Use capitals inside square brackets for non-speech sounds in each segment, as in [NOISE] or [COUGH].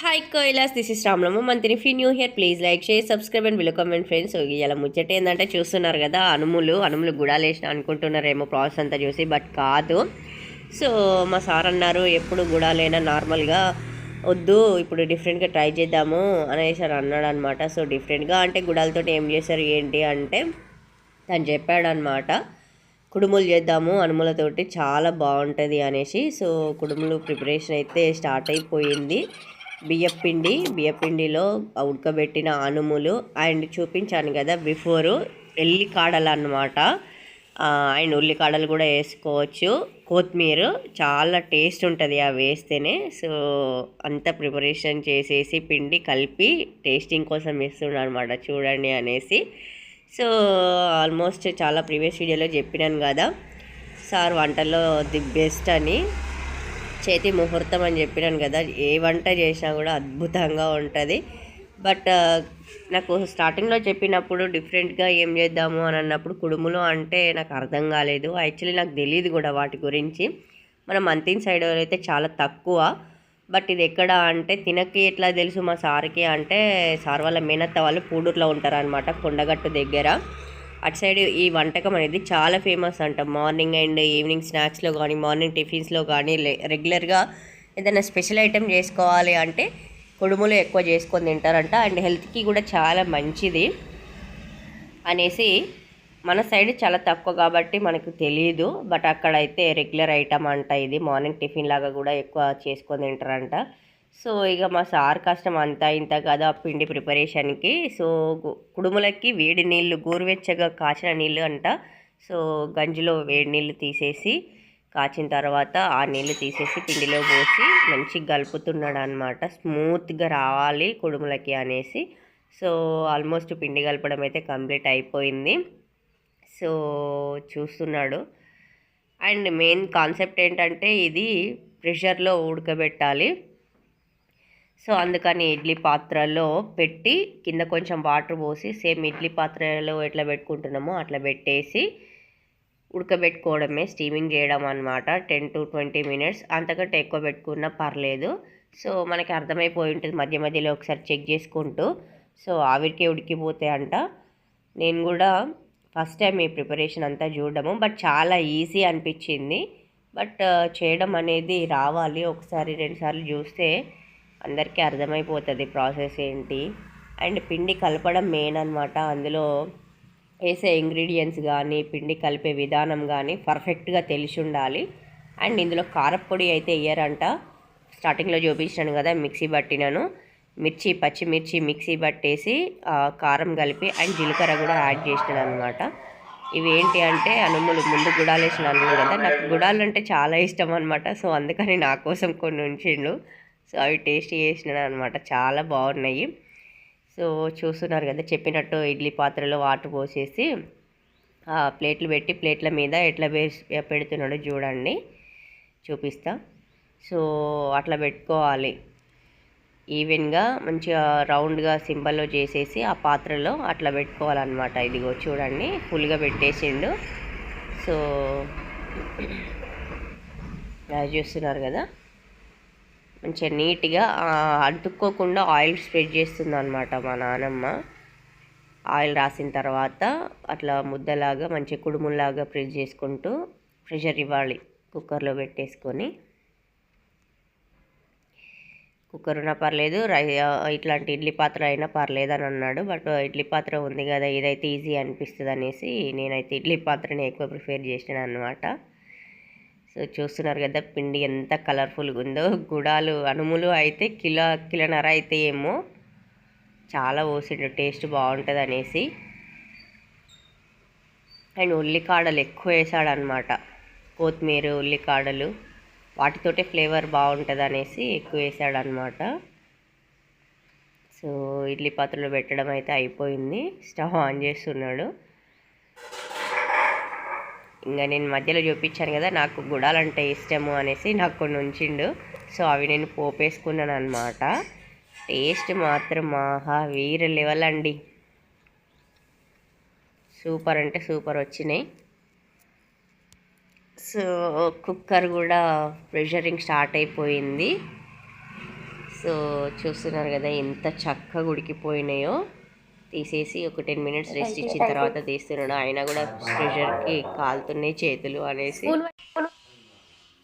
Hi Kailas this is Ramlamma మంత్రి fee new here please like share subscribe and welcome and friends ఇలా ముచ్చట ఏంటంటే చూస్తున్నారు కదా అనుములు అనుములు గుడాలు వేసిన అనుకుంటున్నారేమో ప్రాసెస్ అంతా చూసి బట్ కాదు. సో మా సార్ అన్నారు ఎప్పుడు గుడాలైనా నార్మల్గా వద్దు ఇప్పుడు డిఫరెంట్గా ట్రై చేద్దాము అనేసి అన్నాడు అనమాట సో డిఫరెంట్గా అంటే గుడాలతో ఏం చేశారు ఏంటి అంటే తను చెప్పాడు అనమాట కుడుములు చేద్దాము అనుములతోటి చాలా బాగుంటుంది అనేసి. సో కుడుములు ప్రిపరేషన్ అయితే స్టార్ట్ అయిపోయింది. బియ్యపిండి బియ్యపిండిలో ఉడకబెట్టిన అనుములు అండ్ చూపించాను కదా బిఫోరు ఎల్లికాడలు అనమాట అండ్ ఉల్లికాడలు కూడా వేసుకోవచ్చు. కొత్తిమీర చాలా టేస్ట్ ఉంటుంది అవి వేస్తేనే. సో అంత ప్రిపరేషన్ చేసేసి పిండి కలిపి టేస్టింగ్ కోసం వేస్తున్నాను అనమాట చూడండి అనేసి. సో ఆల్మోస్ట్ చాలా ప్రీవియస్ వీడియోలో చెప్పినాను కదా. సార్ వంటలో ది బెస్ట్ అని. చేతి ముహూర్తం అని చెప్పినాను కదా ఏ వంట చేసినా కూడా అద్భుతంగా ఉంటుంది. బట్ నాకు స్టార్టింగ్లో చెప్పినప్పుడు డిఫరెంట్గా ఏం చేద్దాము అని అన్నప్పుడు కుడుములు అంటే నాకు అర్థం కాలేదు. యాక్చువల్లీ నాకు తెలియదు కూడా వాటి గురించి. మన మంతిన్ సైడ్ అయితే చాలా తక్కువ బట్ ఇది ఎక్కడ అంటే తినకి ఎట్లా తెలుసు మా సార్కి అంటే సార్ వాళ్ళ మేనత్త వాళ్ళు పూడూరులో ఉంటారనమాట కొండగట్టు దగ్గర. అటు సైడ్ ఈ వంటకం అనేది చాలా ఫేమస్ అంట. మార్నింగ్ అండ్ ఈవినింగ్ స్నాక్స్లో కానీ మార్నింగ్ టిఫిన్స్లో కానీ రెగ్యులర్గా ఏదైనా స్పెషల్ ఐటెం చేసుకోవాలి అంటే కుడుములు ఎక్కువ చేసుకొని తింటారంట. అండ్ హెల్త్కి కూడా చాలా మంచిది అనేసి మన సైడ్ చాలా తక్కువ కాబట్టి మనకు తెలియదు బట్ అక్కడైతే రెగ్యులర్ ఐటమ్ అంట ఇది. మార్నింగ్ టిఫిన్ లాగా కూడా ఎక్కువ చేసుకొని తింటారంట. సో ఇక మా సార్ కష్టం అంతా ఇంత కదా పిండి ప్రిపరేషన్కి. సో కుడుములకి వేడి నీళ్ళు గోరువెచ్చగా కాచిన నీళ్ళు అంట. సో గంజిలో వేడి నీళ్ళు తీసేసి కాచిన తర్వాత ఆ నీళ్ళు తీసేసి పిండిలో పోసి మంచిగా కలుపుతున్నాడు అనమాట స్మూత్గా రావాలి కుడుములకి అనేసి. సో ఆల్మోస్ట్ పిండి కలపడం అయితే కంప్లీట్ అయిపోయింది. సో చూస్తున్నాడు. అండ్ మెయిన్ కాన్సెప్ట్ ఏంటంటే ఇది ప్రెషర్లో ఉడకబెట్టాలి. సో అందుకని ఇడ్లీ పాత్రలో పెట్టి కింద కొంచెం వాటర్ పోసి సేమ్ ఇడ్లీ పాత్రలో ఎట్లా పెట్టుకుంటున్నామో అట్లా పెట్టేసి ఉడకబెట్టుకోవడమే స్టీమింగ్ చేయడం అనమాట టెన్ టు ట్వంటీ మినిట్స్. అంతకంటే ఎక్కువ పెట్టుకున్నా పర్లేదు. సో మనకి అర్థమైపోయి ఉంటుంది. మధ్య మధ్యలో ఒకసారి చెక్ చేసుకుంటూ. సో ఆవిరికే ఉడికిపోతే అంట. నేను కూడా ఫస్ట్ టైం ఈ ప్రిపరేషన్ అంతా చూడడము. బట్ చాలా ఈజీ అనిపించింది. బట్ చేయడం అనేది రావాలి. ఒకసారి రెండుసార్లు చూస్తే అందరికీ అర్థమైపోతుంది ప్రాసెస్ ఏంటి. అండ్ పిండి కలపడం మెయిన్ అనమాట అందులో వేసే ఇంగ్రీడియంట్స్ కానీ పిండి కలిపే విధానం కానీ పర్ఫెక్ట్గా తెలిసి ఉండాలి అండ్ ఇందులో కారపొడి అయితే వేయరంట స్టార్టింగ్లో చూపించాను కదా మిక్సీ పట్టినాను మిర్చి పచ్చిమిర్చి మిక్సీ పట్టేసి కారం కలిపి అండ్ జీలకర్ర కూడా యాడ్ చేసినాను అనమాట ఇవి ఏంటి అంటే అనుములు ముందు గుడాలు వేసిన అనుములు కదా. నాకు గుడాలు అంటే చాలా ఇష్టం అనమాట సో అందుకని నా కోసం కొన్ని ఉంచిండు. సో అవి టేస్ట్ చేసినాను అనమాట చాలా బాగున్నాయి. సో చూస్తున్నారు కదా చెప్పినట్టు ఇడ్లీ పాత్రలో వాటర్ పోసేసి ప్లేట్లు పెట్టి ప్లేట్ల మీద ఎట్లా వేసి పెడుతున్నాడో చూడండి. చూపిస్తా. సో అట్లా పెట్టుకోవాలి. ఈవెన్గా మంచిగా రౌండ్గా సింబల్లో చేసేసి ఆ పాత్రలో అట్లా పెట్టుకోవాలన్నమాట. ఇదిగో చూడండి ఫుల్గా పెట్టేసిండు. సో [CLEARS THROAT] చూస్తున్నారు కదా. మంచిగా నీట్గా అంటుకోకుండా ఆయిల్ స్ప్రెడ్ చేస్తుంది అనమాట మా నానమ్మ. ఆయిల్ రాసిన తర్వాత అట్లా ముద్దలాగా మంచి కుడుముల్లాగా ప్రెస్ చేసుకుంటూ ప్రెషర్ ఇవ్వాలి కుక్కర్లో పెట్టేసుకొని. కుక్కర్ ఉన్నా పర్లేదు రై ఇట్లాంటి ఇడ్లీ పాత్ర అయినా పర్లేదు అని అన్నాడు. బట్ ఇడ్లీ పాత్ర ఉంది కదా ఇదైతే ఈజీ అనిపిస్తుంది అనేసి నేనైతే ఇడ్లీ పాత్రని ఎక్కువ ప్రిఫేర్ చేసాను అనమాట సో చూస్తున్నారు కదా పిండి ఎంత కలర్ఫుల్గా ఉందో గుడాలు అనుములు అయితే కిలో కిలోన్నర అయితే ఏమో. చాలా పోసిండు టేస్ట్ బాగుంటుంది అనేసి అండ్ ఉల్లికాడలు ఎక్కువ వేసాడు అనమాట కొత్తిమీర ఉల్లికాడలు. వాటితోటే ఫ్లేవర్ బాగుంటుంది అనేసి ఎక్కువ వేసాడు అనమాట సో ఇడ్లీ పాత్రలో పెట్టడం అయితే అయిపోయింది. స్టవ్ ఆన్ చేస్తున్నాడు. ఇంకా నేను మధ్యలో చూపించాను కదా నాకు గుడాలంటే ఇష్టము అనేసి నాకు కొన్ని ఉంచిండు. సో అవి నేను పోపేసుకున్నాను అనమాట టేస్ట్ మాత్రం ఆహా వీర లెవెల్ అండి. సూపర్ అంటే సూపర్ వచ్చినాయి. సో కుక్కర్ కూడా ప్రెషరింగ్ స్టార్ట్ అయిపోయింది. సో సో చూస్తున్నారు కదా ఎంత చక్కగా ఉడికిపోయినాయో. తీసేసి ఒక టెన్ మినిట్స్ రెస్ట్ ఇచ్చిన తర్వాత తీస్తున్నాడు. ఆయన కూడా ప్రెషర్కి కాలుతున్నాయి చేతులు అనేసి.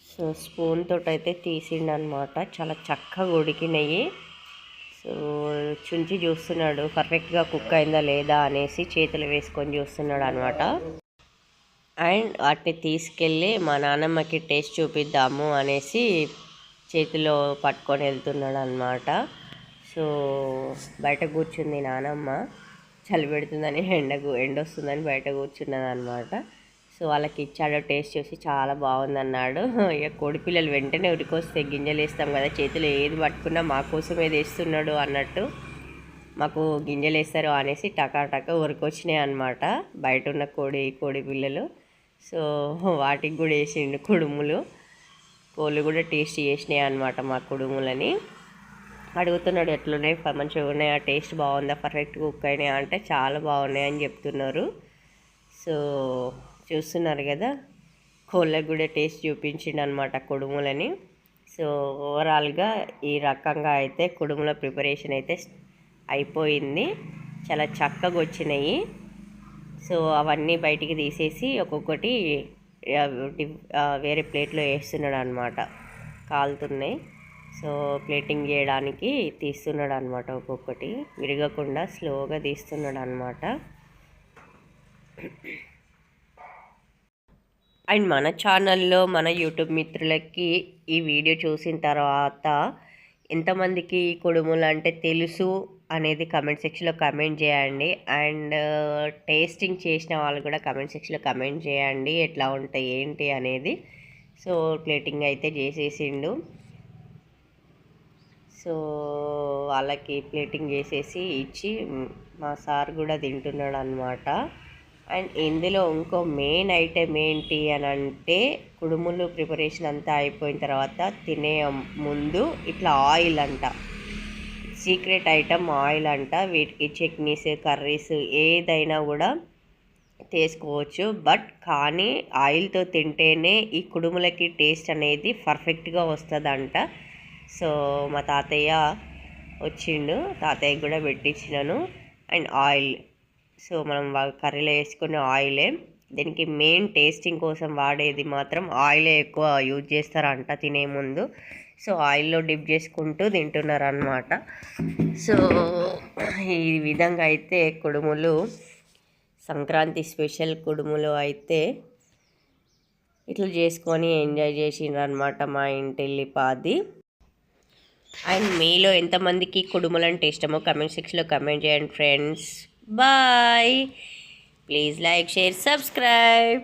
సో స్పూన్ తోటి అయితే తీసిండు అనమాట చాలా చక్కగా ఉడికినాయి. సో చుంచి చూస్తున్నాడు. పర్ఫెక్ట్గా కుక్ అయిందా లేదా అనేసి చేతులు వేసుకొని చూస్తున్నాడు అనమాట అండ్ వాటిని తీసుకెళ్ళి మా నాన్నమ్మకి టేస్ట్ చూపిద్దాము అనేసి చేతిలో పట్టుకొని వెళ్తున్నాడు అనమాట సో బయట కూర్చుంది నానమ్మ. చలి పెడుతుందని ఎండకు ఎండ వస్తుందని బయట కూర్చున్నది అనమాట సో వాళ్ళకి ఇచ్చాడు టేస్ట్ చూసి చాలా బాగుందన్నాడు [LAUGHS] ఇక కోడి పిల్లలు వెంటనే ఉరికొస్తే గింజలు వేస్తాం కదా చేతిలో ఏది పట్టుకున్నా మా కోసం ఏది వేస్తున్నాడు అన్నట్టు మాకు గింజలు వేస్తారు అనేసి టకాటక ఉరికొచ్చినాయి అనమాట బయట ఉన్న కోడి కోడి పిల్లలు. సో [LAUGHS] వాటికి కూడా వేసిండు కుడుములు. కోళ్ళు కూడా టేస్ట్ చేసినాయి అనమాట మా కుడుములని. అడుగుతున్నాడు ఎట్లున్నాయి మంచిగా మంచిగా ఉన్నాయా టేస్ట్ బాగుందా పర్ఫెక్ట్ కుక్ అయినాయా అంటే చాలా బాగున్నాయి అని చెప్తున్నారు. సో చూస్తున్నారు కదా కోళ్ళకి కూడా టేస్ట్ చూపించిండు అనమాట కుడుములని. సో ఓవరాల్గా ఈ రకంగా అయితే కుడుముల ప్రిపరేషన్ అయితే అయిపోయింది. చాలా చక్కగా వచ్చినాయి. సో అవన్నీ బయటికి తీసేసి ఒక్కొక్కటి వేరే ప్లేట్లో వేస్తున్నాడు అనమాట కాలుతున్నాయి. సో ప్లేటింగ్ చేయడానికి తీస్తున్నాడు అనమాట ఒక్కొక్కటి. విరగకుండా స్లోగా తీస్తున్నాడు అనమాట అండ్ మన ఛానల్లో మన యూట్యూబ్ మిత్రులకి ఈ వీడియో చూసిన తర్వాత ఎంతమందికి కుడుములు అంటే తెలుసు అనేది కమెంట్ సెక్షన్లో కమెంట్ చేయండి. అండ్ టేస్టింగ్ చేసిన వాళ్ళు కూడా కమెంట్ సెక్షన్లో కమెంట్ చేయండి. ఎట్లా ఉంటాయి ఏంటి అనేది. సో ప్లేటింగ్ అయితే చేసేసిండు. సో వాళ్ళకి ప్లేటింగ్ చేసేసి ఇచ్చి మా సార్ కూడా తింటున్నాడు అనమాట అండ్ ఇందులో ఇంకో మెయిన్ ఐటెం ఏంటి అని అంటే కుడుములు ప్రిపరేషన్ అంతా అయిపోయిన తర్వాత తినే ముందు ఇట్లా ఆయిల్ అంట. సీక్రెట్ ఐటమ్ ఆయిల్ అంట. వీటికి చట్నీస్ కర్రీస్ ఏదైనా కూడా తీసుకోవచ్చు. బట్ కానీ ఆయిల్తో తింటేనే ఈ కుడుములకి టేస్ట్ అనేది పర్ఫెక్ట్గా వస్తుందంట. సో మా తాతయ్య వచ్చిండు. తాతయ్యకి కూడా పెట్టించినాను. And oil. సో మనం కర్రీలో వేసుకునే ఆయిలే. దీనికి మెయిన్ టేస్టింగ్ కోసం వాడేది మాత్రం ఆయిలే ఎక్కువ యూజ్ చేస్తారంట తినే ముందు. సో ఆయిల్లో డిప్ చేసుకుంటూ తింటున్నారు అనమాట సో ఈ విధంగా అయితే కుడుములు సంక్రాంతి స్పెషల్ కుడుములు అయితే ఇట్లా చేసుకొని ఎంజాయ్ చేసిండ్రు అనమాట మా ఇంటి పాది. అండ్ మీలో ఎంతమందికి కుడుములు అంటే ఇష్టమో కమెంట్ సెక్షన్లో కమెంట్ చేయండి friends. Bye. Please like share subscribe.